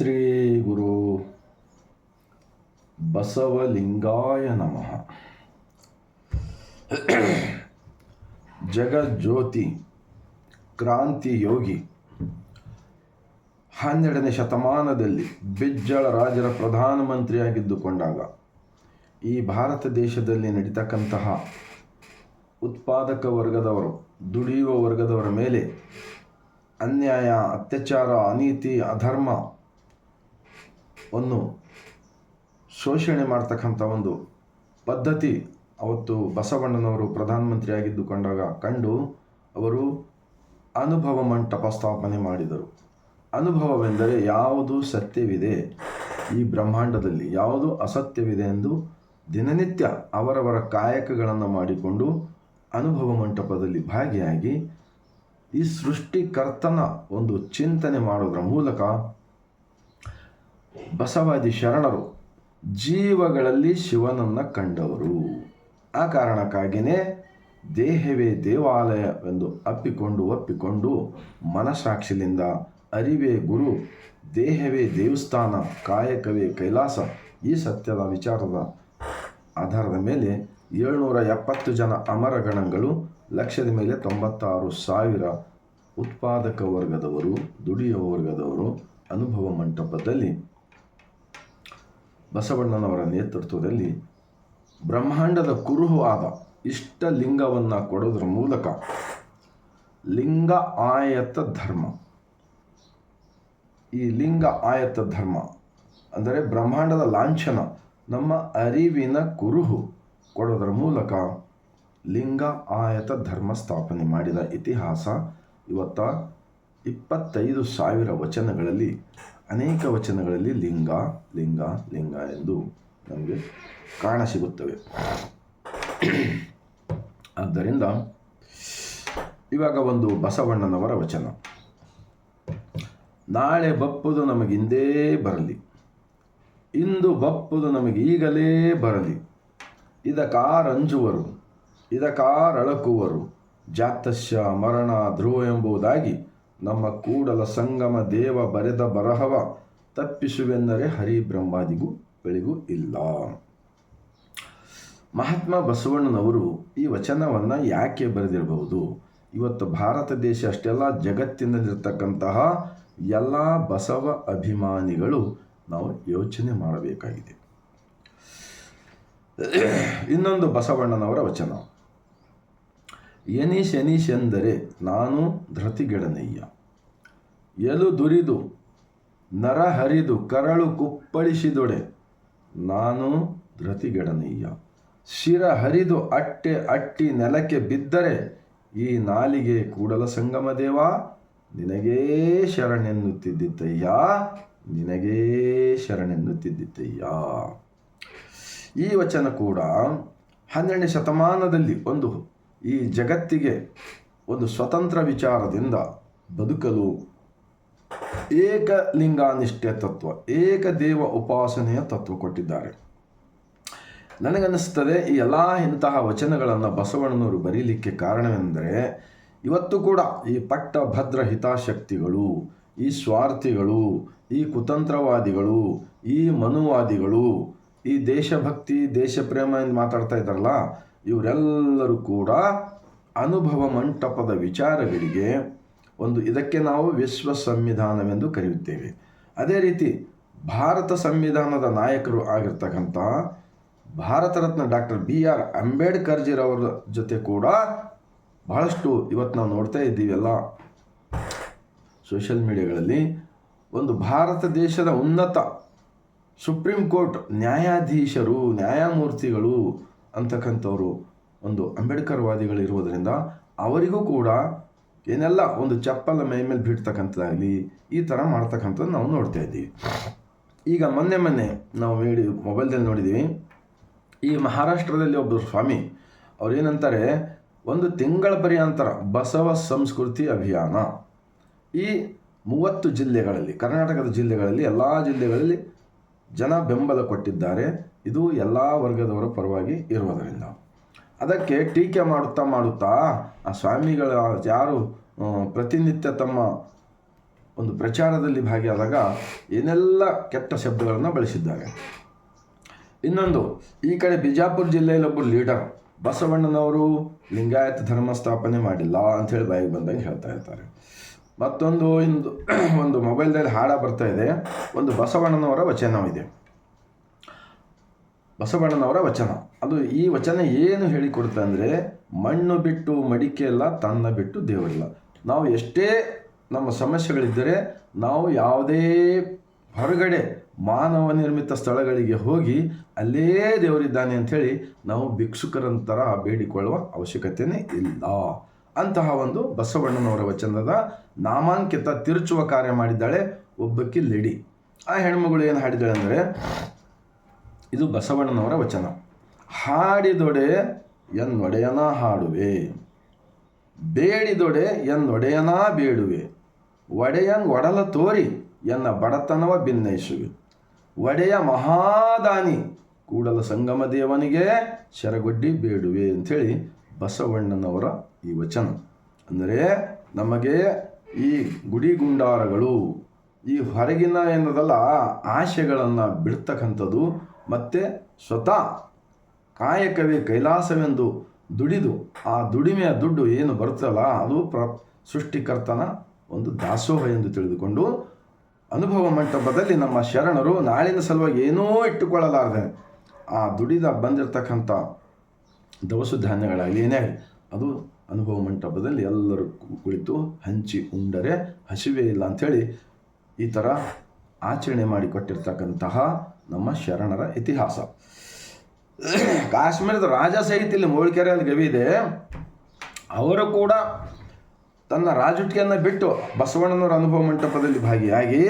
ಶ್ರೀ ಗುರು ಬಸವಲಿಂಗಾಯ ನಮಃ. ಜಗಜ್ಯೋತಿ ಕ್ರಾಂತಿ ಯೋಗಿ ಹನ್ನೆರಡನೇ ಶತಮಾನದಲ್ಲಿ ಬಿಜ್ಜಳ ರಾಜರ ಪ್ರಧಾನಮಂತ್ರಿಯಾಗಿದ್ದುಕೊಂಡಾಗ ಈ ಭಾರತ ದೇಶದಲ್ಲಿ ನಡೀತಕ್ಕಂತಹ ಉತ್ಪಾದಕ ವರ್ಗದವರು, ದುಡಿಯುವ ವರ್ಗದವರ ಮೇಲೆ ಅನ್ಯಾಯ, ಅತ್ಯಾಚಾರ, ಅನೀತಿ, ಅಧರ್ಮ ವನ್ನು ಶೋಷಣೆ ಮಾಡ್ತಕ್ಕಂಥ ಒಂದು ಪದ್ಧತಿ ಅವತ್ತು ಬಸವಣ್ಣನವರು ಪ್ರಧಾನಮಂತ್ರಿ ಪ್ರಧಾನಮಂತ್ರಿಯಾಗಿದ್ದುಕೊಂಡಾಗ ಕಂಡು ಅವರು ಅನುಭವ ಮಂಟಪ ಸ್ಥಾಪನೆ ಮಾಡಿದರು. ಅನುಭವವೆಂದರೆ ಯಾವುದು ಸತ್ಯವಿದೆ, ಈ ಬ್ರಹ್ಮಾಂಡದಲ್ಲಿ ಯಾವುದು ಅಸತ್ಯವಿದೆ ಎಂದು ದಿನನಿತ್ಯ ಅವರವರ ಕಾಯಕಗಳನ್ನು ಮಾಡಿಕೊಂಡು ಅನುಭವ ಮಂಟಪದಲ್ಲಿ ಭಾಗಿಯಾಗಿ ಈ ಸೃಷ್ಟಿಕರ್ತನ ಒಂದು ಚಿಂತನೆ ಮಾಡೋದರ ಮೂಲಕ ಬಸವಾದಿ ಶರಣರು ಜೀವಗಳಲ್ಲಿ ಶಿವನನ್ನು ಕಂಡವರು. ಆ ಕಾರಣಕ್ಕಾಗಿಯೇ ದೇಹವೇ ದೇವಾಲಯವೆಂದು ಅಪ್ಪಿಕೊಂಡು ಒಪ್ಪಿಕೊಂಡು ಮನಸಾಕ್ಷಿಲಿಂದ ಅರಿವೇ ಗುರು, ದೇಹವೇ ದೇವಸ್ಥಾನ, ಕಾಯಕವೇ ಕೈಲಾಸ ಈ ಸತ್ಯದ ವಿಚಾರದ ಆಧಾರದ ಮೇಲೆ ಏಳ್ನೂರ ಎಪ್ಪತ್ತು ಜನ ಅಮರಗಣಗಳು ಲಕ್ಷದ ಮೇಲೆ ತೊಂಬತ್ತಾರು ಸಾವಿರ ಉತ್ಪಾದಕ ವರ್ಗದವರು, ದುಡಿಯುವ ವರ್ಗದವರು ಅನುಭವ ಮಂಟಪದಲ್ಲಿ ಬಸವಣ್ಣನವರ ನೇತೃತ್ವದಲ್ಲಿ ಬ್ರಹ್ಮಾಂಡದ ಕುರುಹು ಆದ ಇಷ್ಟ ಲಿಂಗವನ್ನು ಕೊಡೋದ್ರ ಮೂಲಕ ಲಿಂಗ ಆಯತ ಧರ್ಮ. ಈ ಲಿಂಗ ಆಯತ ಧರ್ಮ ಅಂದರೆ ಬ್ರಹ್ಮಾಂಡದ ಲಾಂಛನ, ನಮ್ಮ ಅರಿವಿನ ಕುರುಹು ಕೊಡೋದ್ರ ಮೂಲಕ ಲಿಂಗ ಆಯತ ಧರ್ಮ ಸ್ಥಾಪನೆ ಮಾಡಿದ ಇತಿಹಾಸ ಇವತ್ತ ಇಪ್ಪತ್ತೈದು ಸಾವಿರ ವಚನಗಳಲ್ಲಿ ಅನೇಕ ವಚನಗಳಲ್ಲಿ ಲಿಂಗ ಲಿಂಗ ಲಿಂಗ ಎಂದು ನಮಗೆ ಕಾಣ ಸಿಗುತ್ತವೆ. ಆದ್ದರಿಂದ ಇವಾಗ ಒಂದು ಬಸವಣ್ಣನವರ ವಚನ. ನಾಳೆ ಬಪ್ಪುದು ನಮಗಿಂದೇ ಬರಲಿ. ಇಂದು ಬಪ್ಪುದು ನಮಗೆ ಈಗಲೇ ಬರಲಿ. ಇದಕಾರಂಜುವರು ಇದಕಾರಳಕುವರು ಜಾತಸ್ಯ ಮರಣ ಧ್ರುವ ಎಂಬುದಾಗಿ ನಮ್ಮ ಕೂಡಲ ಸಂಗಮ ದೇವ ಬರೆದ ಬರಹವ ತಪ್ಪಿಸುವೆಂದರೆ ಹರಿ ಬ್ರಹ್ಮಾದಿಗೂ ಬೆಳಿಗೂ ಇಲ್ಲ. ಮಹಾತ್ಮ ಬಸವಣ್ಣನವರು ಈ ವಚನವನ್ನು ಯಾಕೆ ಬರೆದಿರಬಹುದು? ಇವತ್ತು ಭಾರತ ದೇಶ ಅಷ್ಟೆಲ್ಲ ಜಗತ್ತಿನಲ್ಲಿರ್ತಕ್ಕಂತಹ ಎಲ್ಲ ಬಸವ ಅಭಿಮಾನಿಗಳು ನಾವು ಯೋಚನೆ ಮಾಡಬೇಕಾಗಿದೆ. ಇನ್ನೊಂದು ಬಸವಣ್ಣನವರ ವಚನ. ಎನೀಶ್ ಎಂದರೆ ನಾನು ಧೃತಿಗೆಡನಯ್ಯ. ಎಲು ದುರಿದು, ನರ ಹರಿದು, ಕರಳು ಕುಪ್ಪಳಿಸಿದೊಡೆ ನಾನು ಧೃತಿಗೆಡನಯ್ಯ. ಶಿರ ಹರಿದು ಅಟ್ಟೆ ಅಟ್ಟಿ ನೆಲಕ್ಕೆ ಬಿದ್ದರೆ ಈ ನಾಲಿಗೆ ಕೂಡಲ ಸಂಗಮ ದೇವ. ನಿನಗೇ ಶರಣೆನ್ನುತ್ತಿದ್ದಿತ್ತಯ್ಯ ನಿನಗೇ ಶರಣೆನ್ನುತ್ತಿದ್ದಿತ್ತಯ್ಯ. ಈ ವಚನ ಕೂಡ ಹನ್ನೆರಡನೇ ಶತಮಾನದಲ್ಲಿ ಒಂದು ಈ ಜಗತ್ತಿಗೆ ಒಂದು ಸ್ವತಂತ್ರ ವಿಚಾರದಿಂದ ಬದುಕಲು ಏಕಲಿಂಗಾನಿಷ್ಠೆಯ ತತ್ವ, ಏಕದೇವ ಉಪಾಸನೆಯ ತತ್ವ ಕೊಟ್ಟಿದ್ದಾರೆ. ನನಗನ್ನಿಸ್ತದೆ ಈ ಎಲ್ಲ ಇಂತಹ ವಚನಗಳನ್ನು ಬಸವಣ್ಣನವರು ಬರೀಲಿಕ್ಕೆ ಕಾರಣವೆಂದರೆ, ಇವತ್ತು ಕೂಡ ಈ ಪಟ್ಟಭದ್ರ ಹಿತಾಶಕ್ತಿಗಳು, ಈ ಸ್ವಾರ್ಥಿಗಳು, ಈ ಕುತಂತ್ರವಾದಿಗಳು, ಈ ಮನುವಾದಿಗಳು, ಈ ದೇಶಭಕ್ತಿ, ದೇಶಪ್ರೇಮ ಎಂದು ಮಾತಾಡ್ತಾ ಇದ್ದಾರಲ್ಲ ಇವರೆಲ್ಲರೂ ಕೂಡ ಅನುಭವ ಮಂಟಪದ ವಿಚಾರಗಳಿಗೆ ಒಂದು ಇದಕ್ಕೆ ನಾವು ವಿಶ್ವ ಸಂವಿಧಾನವೆಂದು ಕರೆಯುತ್ತೇವೆ. ಅದೇ ರೀತಿ ಭಾರತ ಸಂವಿಧಾನದ ನಾಯಕರು ಆಗಿರ್ತಕ್ಕಂಥ Bharat Ratna doctor B R ಅಂಬೇಡ್ಕರ್ಜಿರವರ ಜೊತೆ ಕೂಡ ಬಹಳಷ್ಟು ಇವತ್ತು ನಾವು ನೋಡ್ತಾ ಇದ್ದೀವಿ ಎಲ್ಲ ಸೋಷಿಯಲ್ ಮೀಡಿಯಾಗಳಲ್ಲಿ. ಒಂದು ಭಾರತ ದೇಶದ ಉನ್ನತ ಸುಪ್ರೀಂ ಕೋರ್ಟ್ ನ್ಯಾಯಾಧೀಶರು, ನ್ಯಾಯಮೂರ್ತಿಗಳು ಅಂತಕ್ಕಂಥವರು ಒಂದು ಅಂಬೇಡ್ಕರ್ ವಾದಿಗಳಿರುವುದರಿಂದ ಅವರಿಗೂ ಕೂಡ ಏನೆಲ್ಲ ಒಂದು ಚಪ್ಪಲ ಮೈ ಮೇಲೆ ಬಿಡ್ತಕ್ಕಂಥದ್ದಾಗಲಿ ಈ ಥರ ಮಾಡ್ತಕ್ಕಂಥದ್ದು ನಾವು ನೋಡ್ತಾ ಇದ್ದೀವಿ. ಈಗ ಮೊನ್ನೆ ಮೊನ್ನೆ ನಾವು ಹೇಳಿ ಮೊಬೈಲ್ದಲ್ಲಿ ನೋಡಿದ್ದೀವಿ. ಈ ಮಹಾರಾಷ್ಟ್ರದಲ್ಲಿ ಒಬ್ಬರು ಸ್ವಾಮಿ, ಅವ್ರು ಏನಂತಾರೆ, ಒಂದು ತಿಂಗಳ ಪರ್ಯಂತರ ಬಸವ ಸಂಸ್ಕೃತಿ ಅಭಿಯಾನ. ಈ ಮೂವತ್ತು ಜಿಲ್ಲೆಗಳಲ್ಲಿ, ಕರ್ನಾಟಕದ ಜಿಲ್ಲೆಗಳಲ್ಲಿ, ಎಲ್ಲ ಜಿಲ್ಲೆಗಳಲ್ಲಿ ಜನ ಬೆಂಬಲ ಕೊಟ್ಟಿದ್ದಾರೆ. ಇದು ಎಲ್ಲ ವರ್ಗದವರ ಪರವಾಗಿ ಇರುವುದರಿಂದ. ಅದಕ್ಕೆ ಟೀಕೆ ಮಾಡುತ್ತಾ ಮಾಡುತ್ತಾ, ಆ ಸ್ವಾಮಿಗಳ ಯಾರು ಪ್ರತಿನಿತ್ಯ ತಮ್ಮ ಒಂದು ಪ್ರಚಾರದಲ್ಲಿ ಭಾಗಿಯಾದಾಗ ಏನೆಲ್ಲ ಕೆಟ್ಟ ಶಬ್ದಗಳನ್ನು ಬಳಸಿದ್ದಾರೆ. ಇನ್ನೊಂದು, ಈ ಕಡೆ ಬಿಜಾಪುರ ಜಿಲ್ಲೆಯಲ್ಲಿ ಒಬ್ಬರು ಲೀಡರ್, ಬಸವಣ್ಣನವರು ಲಿಂಗಾಯತ ಧರ್ಮ ಸ್ಥಾಪನೆ ಮಾಡಿಲ್ಲ ಅಂಥೇಳಿ ಬಾಯಿಗೆ ಬಂದಂಗೆ ಹೇಳ್ತಾ ಇರ್ತಾರೆ. ಮತ್ತೊಂದು, ಇಂದು ಒಂದು ಮೊಬೈಲ್ನಲ್ಲಿ ಹಾಡ ಬರ್ತಾ ಇದೆ. ಒಂದು ಬಸವಣ್ಣನವರ ವಚನವಿದೆ. ಬಸವಣ್ಣನವರ ವಚನ. ಅದು ಈ ವಚನ ಏನು ಹೇಳಿಕೊಡುತ್ತೆ ಅಂದರೆ, ಮಣ್ಣು ಬಿಟ್ಟು ಮಡಿಕೆ ಇಲ್ಲ ತನ್ನ ಬಿಟ್ಟು ದೇವರಿಲ್ಲ. ನಾವು ಎಷ್ಟೇ ನಮ್ಮ ಸಮಸ್ಯೆಗಳಿದ್ದರೆ, ನಾವು ಯಾವುದೇ ಹೊರಗಡೆ ಮಾನವ ನಿರ್ಮಿತ ಸ್ಥಳಗಳಿಗೆ ಹೋಗಿ, ಅಲ್ಲೇ ದೇವರಿದ್ದಾನೆ ಅಂಥೇಳಿ ನಾವು ಭಿಕ್ಷುಕರಂತರ ಬೇಡಿಕೊಳ್ಳುವ ಅವಶ್ಯಕತೆಯೇ ಇಲ್ಲ. ಅಂತಹ ಒಂದು ಬಸವಣ್ಣನವರ ವಚನದ ನಾಮಾಂಕಿತ ತಿರುಚುವ ಕಾರ್ಯ ಮಾಡಿದ್ದಾಳೆ ಒಬ್ಬಕ್ಕಿ ಲೇಡಿ. ಆ ಹೆಣ್ಮಗಳು ಏನು ಹಾಡಿದ್ದಾಳೆ ಅಂದರೆ ಇದು ಬಸವಣ್ಣನವರ ವಚನ. ಹಾಡಿದೊಡೆ ಎನ್ನೊಡೆಯನ ಹಾಡುವೆ. ಬೇಡಿದೊಡೆ ಎನ್ನೊಡೆಯನ ಬೇಡುವೆ. ಒಡೆಯಂಗ್ ಒಡಲ ತೋರಿ ಎನ್ನ ಬಡತನವ ಭಿನ್ನಯಿಸುವೆ ಒಡೆಯ ಮಹಾದಾನಿ ಕೂಡಲ ಸಂಗಮ ದೇವನಿಗೆ ಶರಗೊಡ್ಡಿ ಬೇಡುವೆ ಅಂಥೇಳಿ ಬಸವಣ್ಣನವರ ಈ ವಚನ. ಅಂದರೆ ನಮಗೆ ಈ ಗುಡಿ ಗುಂಡಾರಗಳು ಈ ಹೊರಗಿನ ಏನದಲ್ಲ ಆಶೆಗಳನ್ನು ಬಿಡ್ತಕ್ಕಂಥದ್ದು ಮತ್ತು ಸ್ವತಃ ಕಾಯಕವೇ ಕೈಲಾಸವೆಂದು ದುಡಿದು ಆ ದುಡಿಮೆಯ ದುಡ್ಡು ಏನು ಬರುತ್ತಲ್ಲ ಅದು ಪ್ರ ಸೃಷ್ಟಿಕರ್ತನ ಒಂದು ದಾಸೋಹ ಎಂದು ತಿಳಿದುಕೊಂಡು ಅನುಭವ ಮಂಟಪದಲ್ಲಿ ನಮ್ಮ ಶರಣರು ನಾಳಿನ ಸಲುವಾಗಿ ಏನೂ ಇಟ್ಟುಕೊಳ್ಳಲಾರದೆ ಆ ದುಡಿದ ಬಂದಿರತಕ್ಕಂಥ ದವಸ ಧಾನ್ಯಗಳಾಗಲಿ, ಏನೇ ಅದು ಅನುಭವ ಮಂಟಪದಲ್ಲಿ ಎಲ್ಲರೂ ಕುಳಿತು ಹಂಚಿ ಉಂಡರೆ ಹಸಿವೆ ಇಲ್ಲ ಅಂಥೇಳಿ ಈ ಥರ ಆಚರಣೆ ಮಾಡಿಕೊಟ್ಟಿರ್ತಕ್ಕಂತಹ ನಮ್ಮ ಶರಣರ ಇತಿಹಾಸ. ಕಾಶ್ಮೀರದ ರಾಜ ಸಹಿತ ಇಲ್ಲಿ ಮೂಳ್ಕೆರೆ ಅಂತ ಗವಿ ಇದೆ. ಅವರು ಕೂಡ ತನ್ನ ರಾಜುಟಿಕೆಯನ್ನು ಬಿಟ್ಟು ಬಸವಣ್ಣನವರ ಅನುಭವ ಮಂಟಪದಲ್ಲಿ ಭಾಗಿಯಾಗಿ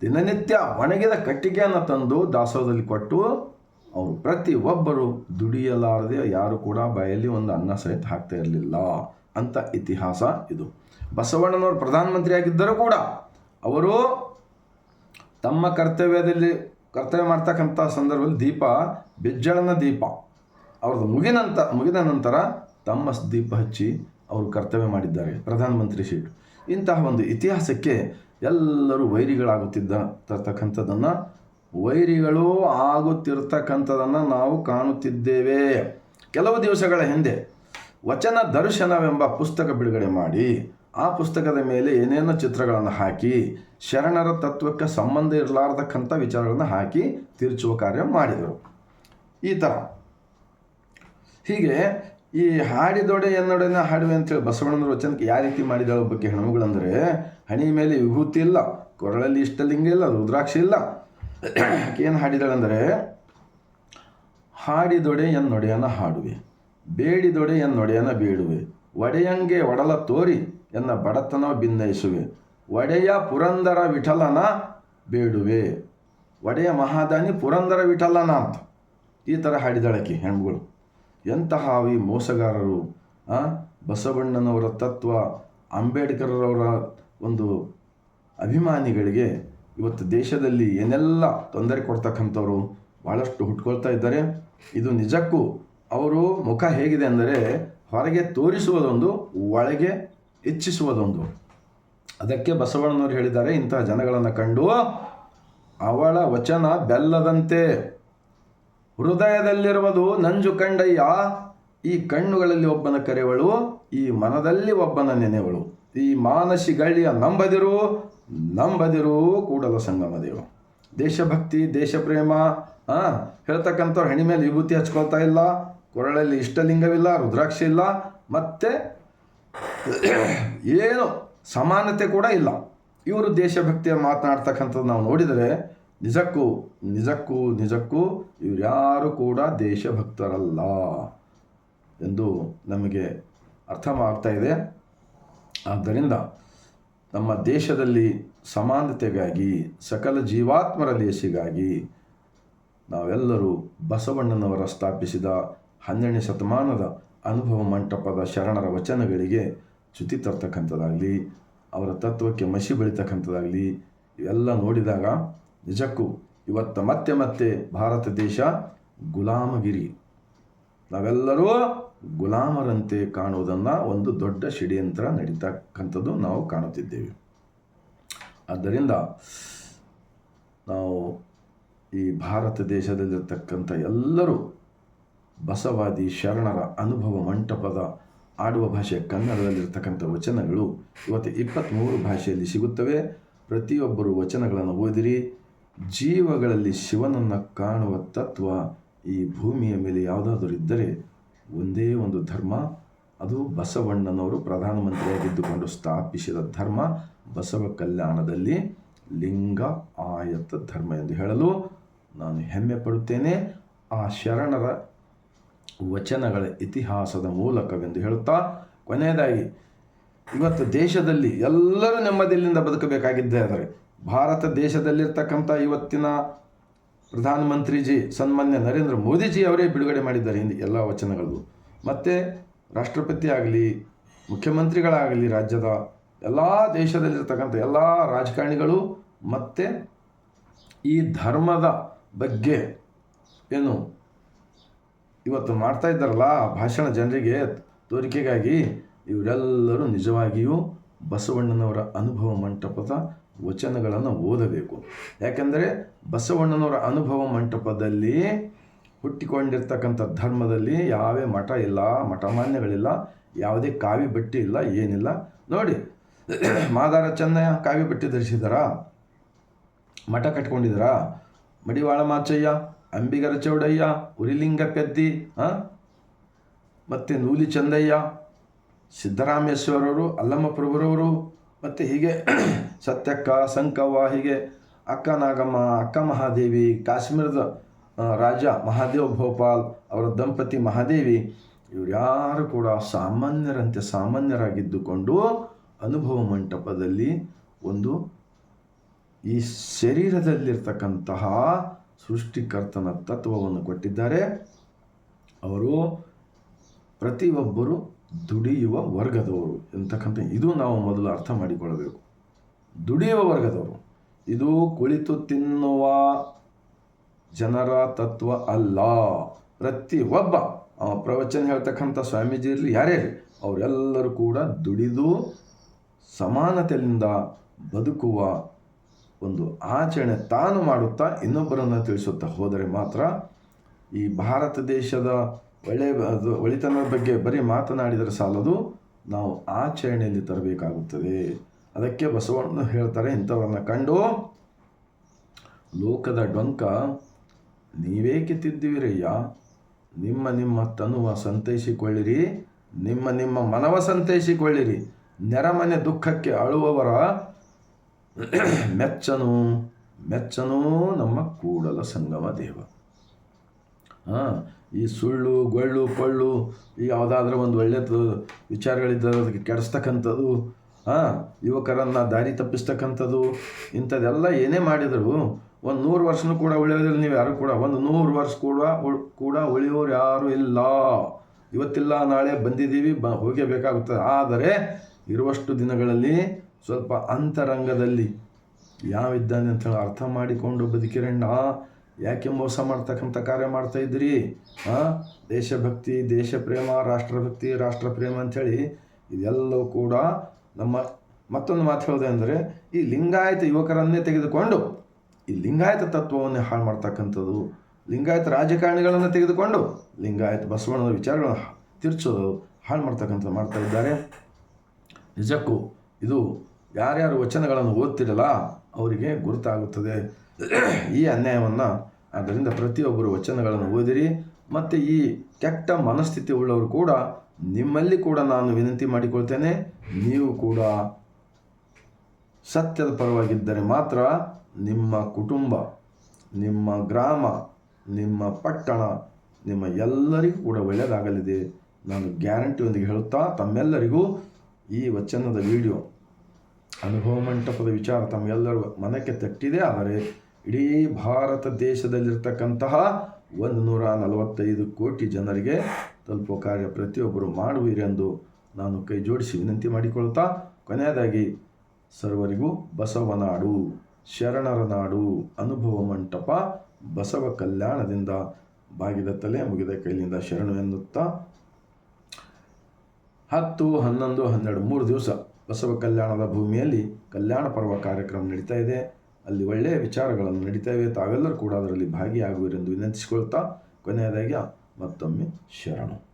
ದಿನನಿತ್ಯ ಒಣಗಿದ ಕಟ್ಟಿಗೆಯನ್ನು ತಂದು ದಾಸೋಹದಲ್ಲಿ ಕೊಟ್ಟು ಅವರು ಪ್ರತಿ ಒಬ್ಬರು ದುಡಿಯಲಾರದೆ ಯಾರು ಕೂಡ ಬಾಯಲ್ಲಿ ಒಂದು ಅನ್ನ ಸಹಿತ ಹಾಕ್ತಾ ಇರಲಿಲ್ಲ ಅಂತ ಇತಿಹಾಸ ಇದು. ಬಸವಣ್ಣನವರು ಪ್ರಧಾನಮಂತ್ರಿ ಆಗಿದ್ದರೂ ಕೂಡ ಅವರು ತಮ್ಮ ಕರ್ತವ್ಯದಲ್ಲಿ ಕರ್ತವ್ಯ ಮಾಡ್ತಕ್ಕಂಥ ಸಂದರ್ಭದಲ್ಲಿ ದೀಪ, ಬೆಜ್ಜಳನ ದೀಪ. ಅವ್ರದ್ದು ಮುಗಿನಂತ, ಮುಗಿದ ನಂತರ ತಮ್ಮಸ್ ದೀಪ ಹಚ್ಚಿ ಅವರು ಕರ್ತವ್ಯ ಮಾಡಿದ್ದಾರೆ. ಪ್ರಧಾನಮಂತ್ರಿ ಸೀಟು ಇಂತಹ ಒಂದು ಇತಿಹಾಸಕ್ಕೆ ಎಲ್ಲರೂ ವೈರಿಗಳಾಗುತ್ತಿದ್ದ ತರ್ತಕ್ಕಂಥದ್ದನ್ನು ವೈರಿಗಳು ಆಗುತ್ತಿರ್ತಕ್ಕಂಥದನ್ನು ನಾವು ಕಾಣುತ್ತಿದ್ದೇವೆ. ಕೆಲವು ದಿವಸಗಳ ಹಿಂದೆ ವಚನ ದರ್ಶನವೆಂಬ ಪುಸ್ತಕ ಬಿಡುಗಡೆ ಮಾಡಿ ಆ ಪುಸ್ತಕದ ಮೇಲೆ ಏನೇನೋ ಚಿತ್ರಗಳನ್ನು ಹಾಕಿ, ಶರಣರ ತತ್ವಕ್ಕೆ ಸಂಬಂಧ ಇರಲಾರ್ದಕ್ಕಂಥ ವಿಚಾರಗಳನ್ನು ಹಾಕಿ ತಿರುಚುವ ಕಾರ್ಯ ಮಾಡಿದರು. ಈ ಥರ ಹೀಗೆ ಈ ಹಾಡಿದೊಡೆ ಎನ್ನೊಡೆನ ಹಾಡುವೆ ಅಂತೇಳಿ ಬಸವಣ್ಣನವರ ವಚನಕ್ಕೆ ಯಾವ ರೀತಿ ಮಾಡಿದಳ ಬಗ್ಗೆ ಹೆಣ್ಮಗಳಂದರೆ, ಹಣಿ ಮೇಲೆ ವಿಭೂತಿ ಇಲ್ಲ, ಕೊರಳಲ್ಲಿ ಇಷ್ಟಲಿಂಗ ಇಲ್ಲ, ರುದ್ರಾಕ್ಷಿ ಇಲ್ಲ. ಏನು ಹಾಡಿದಾಳೆಂದರೆ, ಹಾಡಿದೊಡೆ ಎನ್ನೊಡೆಯನ ಹಾಡುವೆ, ಬೇಡಿದೊಡೆ ಎನ್ನೊಡೆಯನ ಬೇಡುವೆ, ಒಡೆಯಂಗೆ ಒಡಲ ತೋರಿ ಎನ್ನ ಬಡತನ ಭಿನ್ನಯಿಸುವೆ ಒಡೆಯ ಪುರಂದರ ವಿಠಲನ ಬೇಡುವೆ. ಒಡೆಯ ಮಹಾದಾನಿ ಪುರಂದರ ವಿಠಲನ ಅಂತ. ಈ ಥರ ಹಾಡಿದಾಳಕಿ ಹೆಣ್ಮಗಳು. ಎಂತಹ ಈ ಮೋಸಗಾರರು ಬಸವಣ್ಣನವರ ತತ್ವ, ಅಂಬೇಡ್ಕರ್ರವರ ಒಂದು ಅಭಿಮಾನಿಗಳಿಗೆ ಇವತ್ತು ದೇಶದಲ್ಲಿ ಏನೆಲ್ಲ ತೊಂದರೆ ಕೊಡ್ತಕ್ಕಂಥವ್ರು ಭಾಳಷ್ಟು ಹುಟ್ಕೊಳ್ತಾ ಇದ್ದಾರೆ. ಇದು ನಿಜಕ್ಕೂ ಅವರು ಮುಖ ಹೇಗಿದೆ ಅಂದರೆ ಹೊರಗೆ ತೋರಿಸುವುದೊಂದು ಒಳಗೆ ಇಚ್ಛಿಸುವುದೊಂದು ಅದಕ್ಕೆ ಬಸವಣ್ಣನವರು ಹೇಳಿದ್ದಾರೆ ಇಂತಹ ಜನಗಳನ್ನು ಕಂಡು ಅವಳ ವಚನ ಬೆಲ್ಲದಂತೆ. ಹೃದಯದಲ್ಲಿರುವುದು ನಂಜು ಕಂಡಯ್ಯ ಈ ಕಣ್ಣುಗಳಲ್ಲಿ ಒಬ್ಬನ ಕರೆವಳು ಈ ಮನದಲ್ಲಿ ಒಬ್ಬನ ನೆನೆವಳು. ಈ ಮಾನಸಿಗಳಿಯ ನಂಬದಿರು ನಂಬದಿರು ಕೂಡಲ ಸಂಗಮ ದೇವ. ದೇಶಭಕ್ತಿ ದೇಶಪ್ರೇಮ ಆ, ಹೇಳ್ತಕ್ಕಂಥವ್ರು ಹೆಣಿ ಮೇಲೆ ವಿಭೂತಿ ಹಚ್ಕೊಳ್ತಾ ಇಲ್ಲ ಕೊರಳಲ್ಲಿ ಇಷ್ಟಲಿಂಗವಿಲ್ಲ ರುದ್ರಾಕ್ಷಿ ಇಲ್ಲ ಮತ್ತೆ ಏನು ಸಮಾನತೆ ಕೂಡ ಇಲ್ಲ. ಇವರು ದೇಶಭಕ್ತಿಯ ಮಾತನಾಡ್ತಕ್ಕಂಥದ್ದು ನಾವು ನೋಡಿದರೆ ನಿಜಕ್ಕೂ ನಿಜಕ್ಕೂ ನಿಜಕ್ಕೂ ಇವರ್ಯಾರು ಕೂಡ ದೇಶಭಕ್ತರಲ್ಲ ಎಂದು ನಮಗೆ ಅರ್ಥವಾಗ್ತಾ ಇದೆ. ಆದ್ದರಿಂದ ನಮ್ಮ ದೇಶದಲ್ಲಿ ಸಮಾನತೆಗಾಗಿ, ಸಕಲ ಜೀವಾತ್ಮರ ದೇಶಿಗಾಗಿ ನಾವೆಲ್ಲರೂ ಬಸವಣ್ಣನವರ ಸ್ಥಾಪಿಸಿದ ಹನ್ನೆರಡನೇ ಶತಮಾನದ ಅನುಭವ ಮಂಟಪದ ಶರಣರ ವಚನಗಳಿಗೆ ಚ್ಯುತಿ ತರ್ತಕ್ಕಂಥದ್ದಾಗಲಿ, ಅವರ ತತ್ವಕ್ಕೆ ಮಸಿ ಬೆಳೀತಕ್ಕಂಥದ್ದಾಗಲಿ, ಇವೆಲ್ಲ ನೋಡಿದಾಗ ನಿಜಕ್ಕೂ ಇವತ್ತು ಮತ್ತೆ ಮತ್ತೆ ಭಾರತ ದೇಶ ಗುಲಾಮಗಿರಿ. ನಾವೆಲ್ಲರೂ ಗುಲಾಮರಂತೆ ಕಾಣುವುದನ್ನು ಒಂದು ದೊಡ್ಡ ಷಡ್ಯಂತ್ರ ನಡೀತಕ್ಕಂಥದ್ದು ನಾವು ಕಾಣುತ್ತಿದ್ದೇವೆ. ಆದ್ದರಿಂದ ನಾವು ಈ ಭಾರತ ದೇಶದಲ್ಲಿರ್ತಕ್ಕಂಥ ಎಲ್ಲರೂ ಬಸವಾದಿ ಶರಣರ ಅನುಭವ ಮಂಟಪದ ಆಡುವ ಭಾಷೆ ಕನ್ನಡದಲ್ಲಿರ್ತಕ್ಕಂಥ ವಚನಗಳು ಇವತ್ತು ಇಪ್ಪತ್ತ್ಮೂರು ಭಾಷೆಯಲ್ಲಿ ಸಿಗುತ್ತವೆ. ಪ್ರತಿಯೊಬ್ಬರು ವಚನಗಳನ್ನು ಓದಿರಿ. ಜೀವಗಳಲ್ಲಿ ಶಿವನನ್ನು ಕಾಣುವ ತತ್ವ ಈ ಭೂಮಿಯ ಮೇಲೆ ಯಾವುದಾದರೂ ಇದ್ದರೆ ಒಂದೇ ಒಂದು ಧರ್ಮ. ಅದು ಬಸವಣ್ಣನವರು ಪ್ರಧಾನಮಂತ್ರಿಯಾಗಿದ್ದುಕೊಂಡು ಸ್ಥಾಪಿಸಿದ ಧರ್ಮ. ಬಸವ ಕಲ್ಯಾಣದಲ್ಲಿ ಲಿಂಗ ಆಯತ ಧರ್ಮ ಎಂದು ಹೇಳಲು ನಾನು ಹೆಮ್ಮೆ ಪಡುತ್ತೇನೆ. ಆ ಶರಣರ ವಚನಗಳ ಇತಿಹಾಸದ ಮೂಲಕವೆಂದು ಹೇಳುತ್ತಾ, ಕೊನೆಯದಾಗಿ, ಇವತ್ತು ದೇಶದಲ್ಲಿ ಎಲ್ಲರೂ ನೆಮ್ಮದಿಯಿಂದ ಬದುಕಬೇಕಾಗಿದ್ದೇ ಆದರೆ, ಭಾರತ ದೇಶದಲ್ಲಿರ್ತಕ್ಕಂಥ ಇವತ್ತಿನ ಪ್ರಧಾನಮಂತ್ರಿಜಿ, ಸನ್ಮಾನ್ಯ ನರೇಂದ್ರ ಮೋದಿಜಿ ಅವರೇ ಬಿಡುಗಡೆ ಮಾಡಿದ್ದಾರೆ ಹಿಂದೆ ಎಲ್ಲ ವಚನಗಳು ಮತ್ತು ರಾಷ್ಟ್ರಪತಿ ಆಗಲಿ, ಮುಖ್ಯಮಂತ್ರಿಗಳಾಗಲಿ, ರಾಜ್ಯದ ಎಲ್ಲ ದೇಶದಲ್ಲಿರ್ತಕ್ಕಂಥ ಎಲ್ಲ ರಾಜಕಾರಣಿಗಳು ಮತ್ತು ಈ ಧರ್ಮದ ಬಗ್ಗೆ ಏನು ಇವತ್ತು ಮಾಡ್ತಾ ಇದ್ದಾರಲ್ಲ ಭಾಷಣ ಜನರಿಗೆ ತೋರಿಕೆಗಾಗಿ ಇವರೆಲ್ಲರೂ ನಿಜವಾಗಿಯೂ ಬಸವಣ್ಣನವರ ಅನುಭವ ಮಂಟಪದ ವಚನಗಳನ್ನು ಓದಬೇಕು. ಯಾಕೆಂದರೆ ಬಸವಣ್ಣನವರ ಅನುಭವ ಮಂಟಪದಲ್ಲಿ ಹುಟ್ಟಿಕೊಂಡಿರ್ತಕ್ಕಂಥ ಧರ್ಮದಲ್ಲಿ ಯಾವೇ ಮಠ ಇಲ್ಲ ಮಠಮಾನ್ಯಗಳಿಲ್ಲ ಯಾವುದೇ ಕಾವಿ ಬಟ್ಟೆ ಇಲ್ಲ, ಏನಿಲ್ಲ. ನೋಡಿ, ಮಾದಾರ ಚೆನ್ನಯ್ಯ ಕಾವಿ ಬಟ್ಟೆ ಧರಿಸಿದಾರಾ ಮಠ ಕಟ್ಕೊಂಡಿದ್ದೀರಾ? ಮಡಿವಾಳ ಮಾಚಯ್ಯ? ಅಂಬಿಗರ ಚೌಡಯ್ಯ ಉರಿಲಿಂಗ ಪೆದ್ದಿ ಮತ್ತು ನೂಲಿ ಚಂದಯ್ಯ, ಸಿದ್ದರಾಮೇಶ್ವರವರು ಅಲ್ಲಮ್ಮ ಪ್ರಭುರವರು ಮತ್ತು ಹೀಗೆ ಸತ್ಯಕ್ಕ, ಸಂಕವ್ವ, ಹೀಗೆ ಅಕ್ಕ ನಾಗಮ್ಮ, ಅಕ್ಕ ಮಹಾದೇವಿ, ಕಾಶ್ಮೀರದ ರಾಜ ಮಹಾದೇವ್ ಭೋಪಾಲ್ ಅವರ ದಂಪತಿ ಮಹಾದೇವಿ, ಇವ್ರು ಯಾರು ಕೂಡ ಸಾಮಾನ್ಯರಂತೆ ಸಾಮಾನ್ಯರಾಗಿದ್ದುಕೊಂಡು ಅನುಭವ ಮಂಟಪದಲ್ಲಿ ಒಂದು ಈ ಶರೀರದಲ್ಲಿರ್ತಕ್ಕಂತಹ ಸೃಷ್ಟಿಕರ್ತನ ತತ್ವವನ್ನು ಕೊಟ್ಟಿದ್ದಾರೆ. ಅವರು ಪ್ರತಿಯೊಬ್ಬರು ದುಡಿಯುವ ವರ್ಗದವರು ಎಂತಕ್ಕಂಥ, ಇದು ನಾವು ಮೊದಲು ಅರ್ಥ ಮಾಡಿಕೊಳ್ಳಬೇಕು. ದುಡಿಯುವ ವರ್ಗದವರು, ಇದು ಕುಳಿತು ತಿನ್ನುವ ಜನರ ತತ್ವ ಅಲ್ಲ. ಪ್ರತಿಯೊಬ್ಬ ಒಬ್ಬ ಪ್ರವಚನ ಹೇಳ್ತಕ್ಕಂಥ ಸ್ವಾಮೀಜಿ ಇರಲಿ, ಯಾರೇ ಇರಲಿ, ಅವರೆಲ್ಲರೂ ಕೂಡ ದುಡಿದು ಸಮಾನತೆಯಿಂದ ಬದುಕುವ ಒಂದು ಆಚರಣೆ ತಾನು ಮಾಡುತ್ತಾ ಇನ್ನೊಬ್ಬರನ್ನು ತಿಳಿಸುತ್ತಾ ಹೋದರೆ ಮಾತ್ರ ಈ ಭಾರತ ದೇಶದ ಒಳ್ಳೆಯ ಒಳಿತನದ ಬಗ್ಗೆ ಬರೀ ಮಾತನಾಡಿದರೆ ಸಾಲದು ನಾವು ಆಚರಣೆಯಲ್ಲಿ ತರಬೇಕಾಗುತ್ತದೆ. ಅದಕ್ಕೆ ಬಸವಣ್ಣ ಹೇಳ್ತಾರೆ, ಇಂಥವರನ್ನು ಕಂಡು ಲೋಕದ ಡೊಂಕ, ನೀವೇಕೆ ತಿದ್ದುವಿರಯ್ಯ? ನಿಮ್ಮ ನಿಮ್ಮ ತನುವ ಸಂತೈಸಿಕೊಳ್ಳಿರಿ, ನಿಮ್ಮ ನಿಮ್ಮ ಮನವ ಸಂತೈಸಿಕೊಳ್ಳಿರಿ. ನೆರಮನೆ ದುಃಖಕ್ಕೆ ಅಳುವವರ ಮೆಚ್ಚನು, ಮೆಚ್ಚನೋ ನಮ್ಮ ಕೂಡಲ ಸಂಗಮ ದೇವ. ಹಾಂ, ಈ ಸುಳ್ಳು, ಗೊಳ್ಳು ಕೊಳ್ಳು ಈ ಯಾವುದಾದ್ರೂ ಒಂದು ಒಳ್ಳೆಯದು ವಿಚಾರಗಳಿದ್ದರೆ ಅದಕ್ಕೆ ಕೆಡಿಸ್ತಕ್ಕಂಥದ್ದು, ಹಾಂ, ಯುವಕರನ್ನು ದಾರಿ ತಪ್ಪಿಸ್ತಕ್ಕಂಥದ್ದು, ಇಂಥದ್ದೆಲ್ಲ ಏನೇ ಮಾಡಿದರು ಒಂದು ನೂರು ವರ್ಷನೂ ಕೂಡ ಉಳಿಯೋದಿಲ್ಲ, ನೀವು ಯಾರು ಕೂಡ, ಒಂದು ನೂರು ವರ್ಷ ಕೂಡ ಕೂಡ ಉಳಿಯೋರು ಯಾರೂ ಇಲ್ಲ. ಇವತ್ತಿಲ್ಲ, ನಾಳೆ ಬಂದಿದ್ದೀವಿ, ಬ ಹೋಗಬೇಕಾಗುತ್ತದೆ ಆದರೆ, ಇರುವಷ್ಟು ದಿನಗಳಲ್ಲಿ ಸ್ವಲ್ಪ ಅಂತರಂಗದಲ್ಲಿ ಯಾವಿದ್ದಾನೆ ಅಂತ ಹೇಳಿ ಅರ್ಥ ಮಾಡಿಕೊಂಡು ಬದುಕಿರಣ್ಣ. ಯಾಕೆ ಮೋಸ ಮಾಡ್ತಕ್ಕಂಥ ಕಾರ್ಯ ಮಾಡ್ತಾ ಇದ್ರಿ ಹಾಂ ದೇಶಭಕ್ತಿ ದೇಶ ಪ್ರೇಮ ರಾಷ್ಟ್ರಭಕ್ತಿ ರಾಷ್ಟ್ರ ಪ್ರೇಮ ಅಂಥೇಳಿ ಇದೆಲ್ಲವೂ ಕೂಡ ನಮ್ಮ ಮತ್ತೊಂದು ಮಾತು ಹೇಳಿದೆ ಅಂದರೆ ಈ ಲಿಂಗಾಯತ ಯುವಕರನ್ನೇ ತೆಗೆದುಕೊಂಡು ಈ ಲಿಂಗಾಯತ ತತ್ವವನ್ನೇ ಹಾಳು ಮಾಡ್ತಕ್ಕಂಥದ್ದು, ಲಿಂಗಾಯತ ರಾಜಕಾರಣಿಗಳನ್ನು ತೆಗೆದುಕೊಂಡು ಲಿಂಗಾಯತ ಬಸವಣ್ಣನ ವಿಚಾರಗಳನ್ನು ತಿರ್ಚೋದು, ಹಾಳು ಮಾಡ್ತಕ್ಕಂಥದ್ದು ಮಾಡ್ತಾ ಇದ್ದಾರೆ. ನಿಜಕ್ಕೂ ಇದು ಯಾರ್ಯಾರು ವಚನಗಳನ್ನು ಓದ್ತಿರಲ್ಲ ಅವರಿಗೆ ಗುರುತಾಗುತ್ತದೆ. ಈ ಅನ್ಯಾಯವನ್ನು ಆದ್ದರಿಂದ ಪ್ರತಿಯೊಬ್ಬರು ವಚನಗಳನ್ನು ಓದಿರಿ. ಮತ್ತು ಈ ಕೆಟ್ಟ ಮನಸ್ಥಿತಿ ಉಳ್ಳವರು ಕೂಡ ನಿಮ್ಮಲ್ಲಿ ಕೂಡ ನಾನು ವಿನಂತಿ ಮಾಡಿಕೊಳ್ತೇನೆ. ನೀವು ಕೂಡ ಸತ್ಯದ ಪರವಾಗಿದ್ದರೆ ಮಾತ್ರ ನಿಮ್ಮ ಕುಟುಂಬ, ನಿಮ್ಮ ಗ್ರಾಮ, ನಿಮ್ಮ ಪಟ್ಟಣ, ನಿಮ್ಮ ಎಲ್ಲರಿಗೂ ಕೂಡ ಒಳ್ಳೆಯದಾಗಲಿದೆ. ನಾನು ಗ್ಯಾರಂಟಿಯೊಂದಿಗೆ ಹೇಳುತ್ತಾ, ತಮ್ಮೆಲ್ಲರಿಗೂ ಈ ವಚನದ ವಿಡಿಯೋ ಅನುಭವ ಮಂಟಪದ ವಿಚಾರ ತಮ್ಮೆಲ್ಲರ ಮನಕ್ಕೆ ತಟ್ಟಿದೆ, ಆದರೆ ಇಡೀ ಭಾರತ ದೇಶದಲ್ಲಿರ್ತಕ್ಕಂತಹ ಒಂದು ನೂರ ನಲವತ್ತೈದು ಕೋಟಿ ಜನರಿಗೆ ತಲುಪೋ ಕಾರ್ಯ ಪ್ರತಿಯೊಬ್ಬರು ಮಾಡುವಿರೆಂದು ನಾನು ಕೈ ಜೋಡಿಸಿ ವಿನಂತಿ ಮಾಡಿಕೊಳ್ತಾ, ಕೊನೆಯದಾಗಿ ಸರ್ವರಿಗೂ ಬಸವನಾಡು ಶರಣರ ನಾಡು, ಅನುಭವ ಮಂಟಪ, ಬಸವ ಕಲ್ಯಾಣದಿಂದ ಬಾಗಿದ ತಲೆ ಮುಗಿದ ಕೈಲಿಂದ ಶರಣು ಎನ್ನುತ್ತಾ ಹತ್ತು, ಹನ್ನೊಂದು, ಹನ್ನೆರಡು, ಮೂರು ದಿವಸ ಬಸವ ಕಲ್ಯಾಣದ ಭೂಮಿಯಲ್ಲಿ ಕಲ್ಯಾಣ ಪರ್ವ ಕಾರ್ಯಕ್ರಮ ನಡೀತಾ ಇದೆ. ಅಲ್ಲಿ ಒಳ್ಳೆಯ ವಿಚಾರಗಳನ್ನು ನಡೀತಾ ಇವೆ. ತಾವೆಲ್ಲರೂ ಕೂಡ ಅದರಲ್ಲಿ ಭಾಗಿಯಾಗುವಿರೆಂದು ವಿನಂತಿಸಿಕೊಳ್ತಾ ಕೊನೆಯದಾಗಿ ಮತ್ತೊಮ್ಮೆ ಶರಣು.